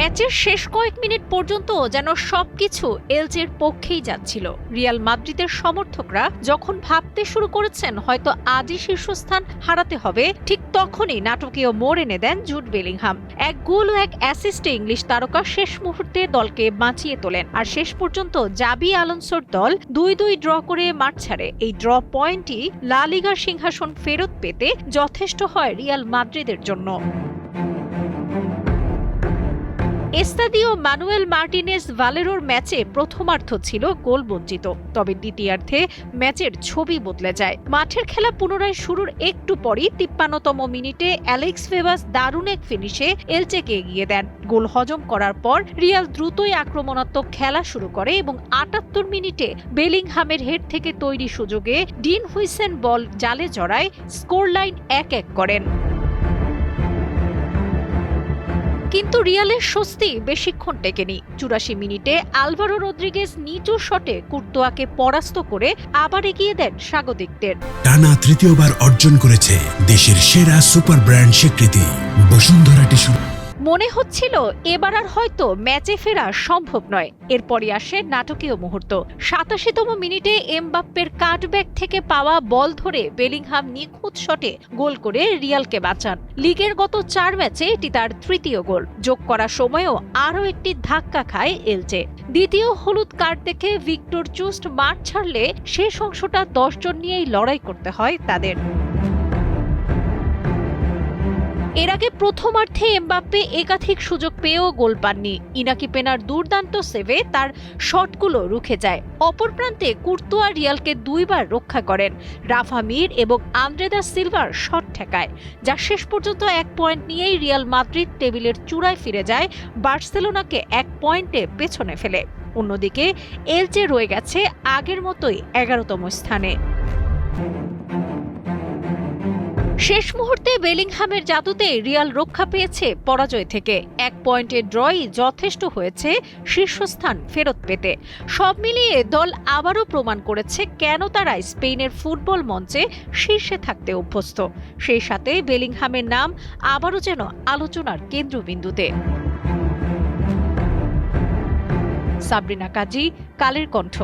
ম্যাচের শেষ কয়েক মিনিট পর্যন্ত যেন সবকিছু এলচের পক্ষেই যাচ্ছিল। রিয়াল মাদ্রিদের সমর্থকরা যখন ভাবতে শুরু করেছেন হয়তো আজই শীর্ষস্থান হারাতে হবে, ঠিক তখনই নাটকীয় মোড় এনে দেন জুট বেলিংহাম। এক গোল ও এক অ্যাসিস্টে ইংলিশ তারকা শেষ মুহূর্তে দলকে বাঁচিয়ে তোলেন। আর শেষ পর্যন্ত জাবি আলোনসোর দল দুই দুই ড্র করে মাঠ ছাড়ে। এই ড্র পয়েন্টই লা লিগার সিংহাসন ফেরত পেতে যথেষ্ট হয় রিয়াল মাদ্রিদের জন্য। এস্তাদিও মানুয়েল মার্টিনেস ভালেরোর ম্যাচে প্রথমার্ধ ছিল গোল বঞ্চিত তবে দ্বিতীয়ার্ধে ম্যাচের ছবি বদলে যায়। মাঠের খেলা পুনরায় শুরুর একটু পরই তিপ্পান্নতম মিনিটে অ্যালেক্স ফেবাস দারুণ এক ফিনিশে এলচেকে এগিয়ে দেন। গোল হজম করার পর রিয়াল দ্রুতই আক্রমণাত্মক খেলা শুরু করে এবং আটাত্তর মিনিটে বেলিংহামের হেড থেকে তৈরি সুযোগে ডিন হুইসেন বল জালে জড়ায় স্কোর লাইন এক এক করেন। কিন্তু রিয়ালের স্বস্তি বেশিক্ষণ টেকেনি। চুরাশি মিনিটে আলভারো রদ্রিগেজ নিচু শটে কুর্তোয়াকে পরাস্ত করে আবার এগিয়ে দেন স্বাগতিকদের। টানা তৃতীয়বার অর্জন করেছে দেশের সেরা সুপার ব্র্যান্ড স্বীকৃতি। বসুন্ধরা টিস্যু মনে হচ্ছিল এবার আর হয়তো ম্যাচে ফেরা সম্ভব নয়। এরপরই আসে নাটকীয় মুহূর্ত। সাতাশিতম মিনিটে এমবাপ্পের কাটব্যাক থেকে পাওয়া বল ধরে বেলিংহাম নিখুঁত শটে গোল করে রিয়ালকে বাঁচান। লিগের গত চার ম্যাচে এটি তার তৃতীয় গোল। যোগ করা সময়েও আরও একটি ধাক্কা খায় এলচে। দ্বিতীয় হলুদ কার্ড দেখে ভিক্টর চুস্ট মাঠ ছাড়লে শেষ অংশটা দশজন নিয়েই লড়াই করতে হয় তাদের। এর আগে প্রথমার্ধে এমবাপ্পে একাধিক সুযোগ পেয়েও গোল পাননি। ইনাকি পেনার দুর্দান্ত সেভে তার শটগুলো রুখে যায়। অপর প্রান্তে কুর্তোয়া রিয়ালকে দুইবার রক্ষা করেন। রাফা মির এবং আন্দ্রেদা সিলভার শট ঠেকায়। যা শেষ পর্যন্ত এক পয়েন্ট নিয়েই রিয়াল মাদ্রিদ টেবিলের চূড়ায় ফিরে যায়। বার্সেলোনাকে এক পয়েন্টে পেছনে ফেলে। অন্যদিকে এলচে রয়ে গেছে আগের মতোই এগারোতম স্থানে। শেষ মুহূর্তে বেলিংহামের জাদুতে রিয়াল রক্ষা পেয়েছে পরাজয় থেকে। এক পয়েন্টের ড্রই যথেষ্ট হয়েছে, শীর্ষস্থান ফেরত পেতে। সব মিলিয়ে দল আবারও প্রমাণ করেছে কেন তারা স্পেনের ফুটবল মঞ্চে শীর্ষে থাকতে অভ্যস্ত। সেই সাথে বেলিংহামের নাম আবারও যেন আলোচনার কেন্দ্রবিন্দুতে। সাবরিনা কাজী, কালের কণ্ঠ।